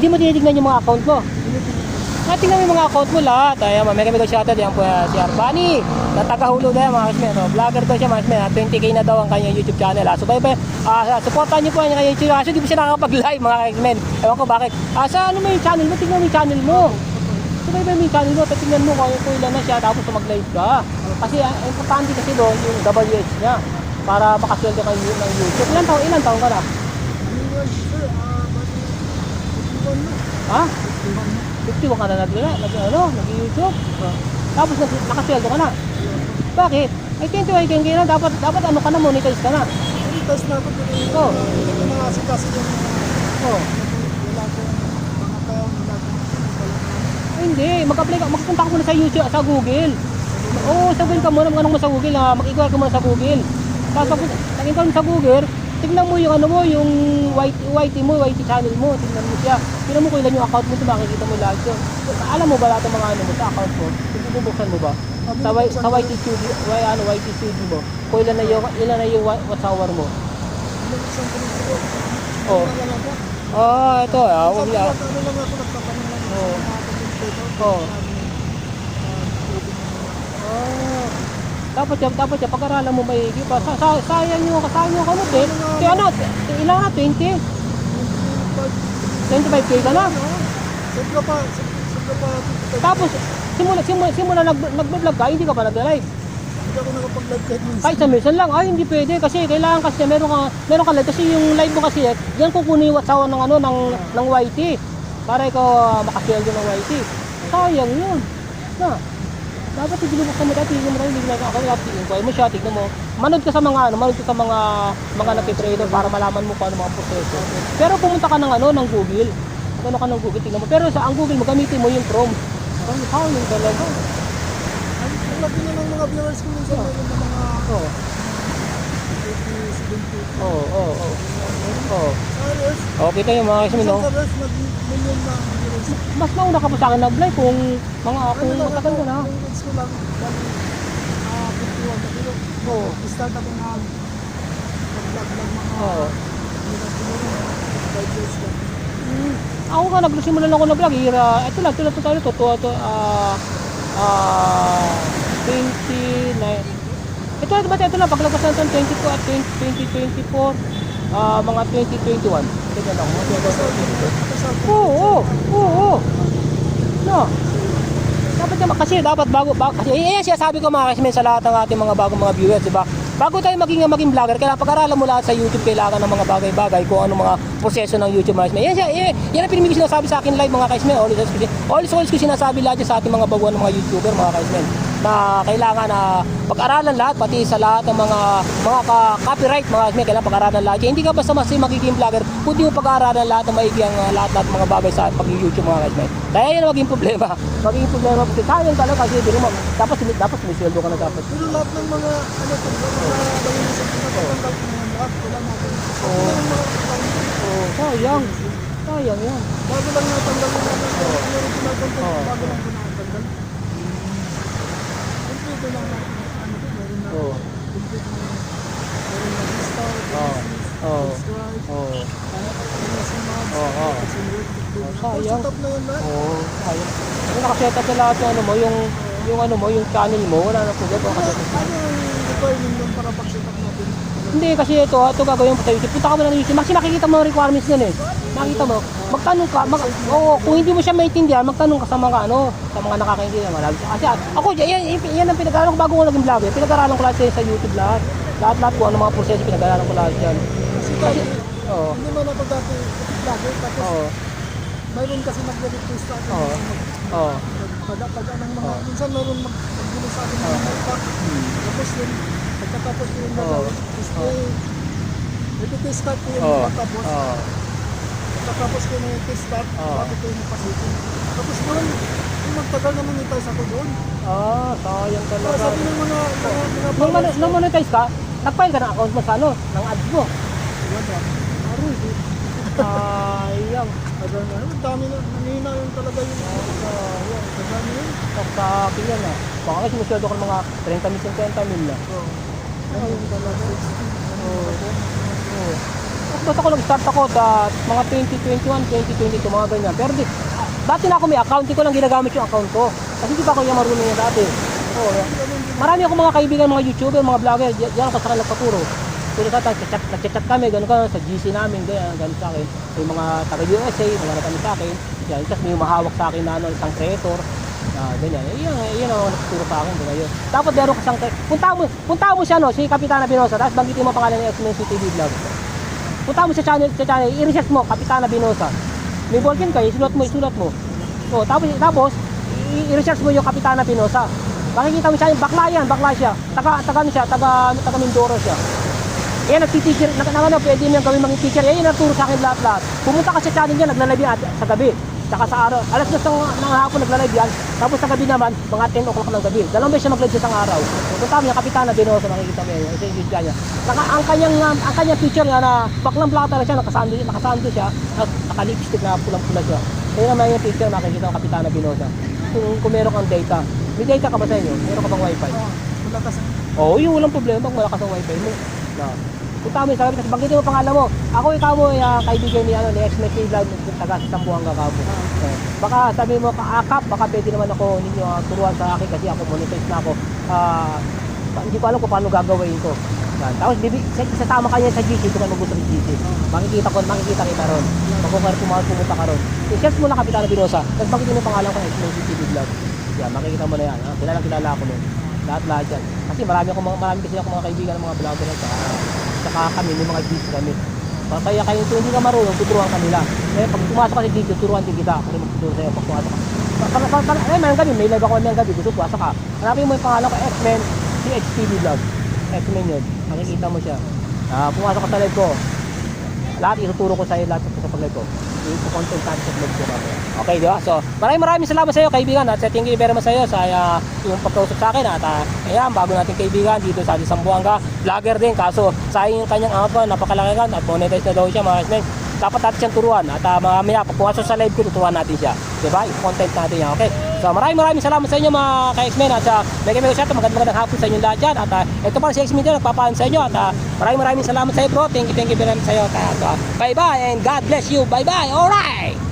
Hindi mo tinitignan yung mga account mo. Ah, tingnan mo yung mga account mo lahat. Ayan, may kami daw shoutout. Yan po ah, si Arbani. Na taga-hulo na yan mga kasmen. Oh, vlogger daw siya mga kasmen. ah. 20k na daw ang kanyang YouTube channel. Ah. So, bye bye. Ah, supportan niyo po ang kanyang YouTube. Kasi di ba siya nakakapag-live mga kasmen. Ewan ko bakit. Ah, sa ano yung channel mo? Tingnan mo yung channel mo. So, bye bye yung channel mo. Tapos tingnan mo kung kung ilan na siya. Tapos mag-live ka. Kasi ang importante kasi doon yung WH niya. Para makasweldo kayo ng YouTube. Ilan taon, ilan taon ka na? Ha? 51 ka na nag, nag ano, nag-YouTube. Tapos nakasweldo ka na. Bakit? Ay, 20 ka na. Dapat, dapat ano ka na, monetize ka na. Tapos na ako Oo. Hindi ko mga asikaso yung Oh. Ay, hindi. Mag-apply ka. Magpunta ka muna sa YouTube, sa Google. Oo, sabihin ka muna, mag-ano mo sa Google, ha? Mag-inquire ka muna sa Google. Tapos nag-inquire mo sa Google, tignan mo yung ano mo, yung white, white mo, white channel mo, tignan mo siya. Tignan mo kung ilan yung account mo, ito makikita mo lahat yun. Alam mo ba lahat ng mga ano mo sa account mo? Bubuksan mo ba? Sa, Y- sa YT Studio, y, ano, YT Studio mo, kung ilan na yung, ilan na yung wa- watch hour mo. Isang pinito. Oh. Ano ako. Ah, ito, ah, wag Sabi lang. ko, ano lang ako, nagtatanong lang ako Oo. sa mga commentator. Oo. Ah, Ah. Dapat yan, dapat yan, pag-aralan mo maigi pa. Sa, sa, sayang yung, sayang yung kamot eh. Kaya ano, ilan na, 20? 25k ka na. Sobra pa, sobra pa. Tapos, simula, simula, simula nag, nag-vlog ka, hindi ka pa nag-live. Hindi ako nakapag-live kahit minsan. Kahit sa minsan lang, ay hindi pwede kasi kailangan kasi meron ka, meron ka live kasi yung live mo kasi, yan kukunin yung WhatsApp ng ano, ng, ng YT. Para ikaw uh, makasweldo ng YT. Sayang yun. Na. Dapat ibinubuksan mo dati, tingnan mo hindi na ako dapat tingnan mo siya, tignan mo. Manood ka sa mga ano, manood ka sa mga mga nagtitrader para malaman mo kung ano mga proseso. Pero pumunta ka ng ano, ng Google. Ano ka ng Google, tingnan mo. Pero sa ang Google mo, gamitin mo yung Chrome. Ang sayang talaga. Ang laki na ng mga viewers ko meron na mga Oo. 80, 70. Oo, oo, oo. Oo. Oh, kita yung mga kasmi, no? Isang karas, nag-million na. Mas nauna ka pa sa akin nag-live kung mga kung Ano lang matagal na. ko lang, bali, ah, 51 na kilo. Oo. Start ako na mga Oo. lang. Mm. Ako nga, nagsimula lang ako na-vlog. Ira, ito lang, ito lang, ito lang, ito, ito, ito, ah, ah, 29. Ito, ito, ito, lang, paglabas na ito, 22 at 20, 2024, ah, mga 2021. Ito lang mga 2024. Oo, oo, oo, oo. No. Dapat naman kasi dapat bago, bago kasi eh, eh siya sabi ko mga kasmen sa lahat ng ating mga bagong mga viewers, di ba? Bago tayo maging maging vlogger, kailangan pag-aralan mo lahat sa YouTube kailangan ng mga bagay-bagay kung ano mga proseso ng YouTube mga. Yan siya, eh, yan ang pinimig sinasabi sa akin live mga kasmen. Always, always, always, always ko sinasabi lahat sa ating mga baguhan ng mga YouTuber mga kasmen na kailangan na pag-aralan lahat pati sa lahat ng mga mga ka- copyright mga kasmen kailangan pag-aralan lahat. Hindi ka basta mas magiging vlogger, kundi mo pag-aralan lahat ng maigi ang uh, lahat lahat ng mga bagay sa pag-YouTube mga kasmen. Kaya yan ang maging problema. Magiging problema kasi sayang talaga kasi hindi mo dapat dapat sumisweldo ka na dapat. Pero lahat ng mga, ano, mga bagay sa account. Oh, sayang. Sayang yan. Bago lang natanggal yung mga ano, Oo. bago lang nakatanggal. Complete lang na, ano, meron na, Oo. Oo. Oo. Oh. Oo, oo. Oh, sayang. Oh, sayang. Kung nakaset up na lahat yung ano mo, yung yung ano mo, yung channel mo, wala na problema kung Ano ano yung requirement para pag-set natin? Hindi kasi ito, ito gagawin mo sa YouTube. Punta ka mo lang ng YouTube. Kasi nakikita mo ang requirements nun eh. Nakita mo. Magtanong ka, mag, oo, kung hindi mo siya maintindihan, magtanong ka sa mga ano, sa mga nakakaintindihan. Marami. Kasi ako, yan, yan, ang pinag-aralan ko bago ko naging vlogger. Pinag-aralan ko lahat yan sa YouTube lahat. Lahat-lahat ko, ano mga proseso, pinag-aralan ko lahat yan. Kasi Kasi, oo, hindi man ako dati vlogger, tapos oo, mayroon kasi nagre-request sa akin. Oo. oo. Pagdapaga ng mga, minsan mayroon mag magbulo sa akin ng mga. Tapos yun, pagkatapos ko yung Oo. gagawin, tapos Oo. eh, nag-test start ko yung Oo, pagkatapos. oo. Pagkatapos ko yung test start, Oo. bago ko yung pasitin. Tapos doon, yung magtagal na monetize ako doon. Ah, sayang talaga. sabi ng mga, mga, mga Nung, ko, nung monetize ka, nag-file ka ng account mo sa ano, ng ads mo. wala. Aroy, sayang. Na, ang dami na, nanghina yung talaga yung Sayang. tagal na yun. Sa akin yan ah. Baka kasi masyado ko ng mga 30 mil, 50 mil na. Oo. Ayun talaga. Oo. Oo. basta ko nag-start ako da, mga 2021, 2022, mga ganyan. Pero di, dati na ako may account, di ko lang ginagamit yung account ko. Kasi di pa ako yung marunong yan dati. Oo. marami ako mga kaibigan, mga YouTuber, mga vlogger, di- diyan ako sa kanila nagpaturo. Pero sa nagchat, nagchat kami, gano'n ka, sa GC namin, ganyan, gano'n sa akin. May mga taga USA, mga kami sa akin. Yan, tapos may mahawak sa akin na ano, isang creator. Ah, ganyan. Eh, Yan, yan ang nagtuturo sa akin, ganyan. yun. Dapat meron ka siyang, punta mo, punta mo siya, no, si Kapitana Binosa, tapos banggitin mo pangalan ng X-Men TV Vlog. Punta mo sa channel, sa channel, i-research mo, Kapitana Binosa. May ballpen kayo, isulat mo, isulat mo. O, tapos, tapos, i- i-research mo yung Kapitana Binosa. Makikita mo siya, bakla yan, bakla siya. Taga, taga ano siya, taga, taga Mindoro siya. Eh, nagtiteacher, nag, ano, pwede niyang gawin maging teacher. Eh, yun ang turo sa akin lahat-lahat. Pumunta ka sa channel niya, naglalive yan at- sa gabi. Saka sa araw. Alas dos ng, ng hapon naglalive yan. Tapos sa gabi naman, mga 10 o'clock ng gabi. Dalawang beses siya maglive sa isang araw. Punta mo yung Kapitana Binosa, makikita mo yun. Isa yung video niya. Saka ang kanyang, um, ang kanyang teacher nga na baklang plata na siya, nakasando, nakasando siya, at naka-lipstick na pulang-pula siya. Kaya naman yung teacher, makikita ang Kapitana Binosa. Kung, kung meron kang data. May data ka ba sa inyo? Meron ka bang wifi? Oo, wala kasi. Oo, yung walang problema malakas ang wifi mo. Na. Punta mo sa sabi, tapos banggitin mo pangalan mo. Ako ikaw mo, uh, kaibigan ni, ano, ni X-Men Vlog, taga sa Sambuanga ka po. Eh, baka sabi mo, kaakap, baka pwede naman ako ninyo uh, turuan sa akin kasi ako monetize na ako. Ah, pa- hindi ko alam kung paano gagawin ko. Yan. Tapos bibi, sa- isasama ka niya sa GC kung ano gusto ng GC. Makikita ko, makikita kita ron. Magkukar pumunta pumunta ka ron. I-search mo na Kapitana Binosa. Tapos banggitin mo pangalan ko X-Men TV Vlog. Yan, makikita mo na yan. Ha? Kilalang kilala ako nun. Lahat-lahat yan. Kasi marami ako, mga- marami kasi ako mga kaibigan ng mga vlogger at saka, saka kami, may mga GC kami. Kaya kayo kung hindi ka marunong, tuturuan kanila. Eh, pag pumasok ka sa GC, tuturuan din kita. Rin magtuturo sa'yo pag pumasok ka. Para, para, para, eh, mayroong gabi, may live ako mayroong gabi, gusto pumasok ka. Hanapin mo yung pangalan ko, X-Men, si XTV Vlog. X-Men yun. Makikita mo siya. Ah, pumasok ka sa live ko. Lahat ituturo ko sa'yo, lahat sa pag-live ko. Ito-content natin sa vlog ko. Okay, di ba? So, maraming maraming salamat sa iyo, kaibigan. At thank you very much sa iyo sa uh, yung pagkausap sa akin. At uh, ayan, bago nating kaibigan dito sa Sambuanga. Vlogger din, kaso sayang yung kanyang apa, napakalaki kan at monetize na daw siya mga. Dapat natin siyang turuan. At uh, mamaya, pag pumasok sa live ko, tuturuan natin siya. Di ba? I-content natin yan. Okay? So, maraming maraming salamat sa inyo mga ka-X-Men. At uh, may kami usap, magandang magandang hapon sa inyo lahat dyan. At uh, ito pa si X-Men dyan, nagpapaan sa inyo. At uh, maraming maraming salamat sa iyo, bro. Thank you, thank you very much sa iyo. At, uh, bye-bye and God bless you. Bye-bye. Alright!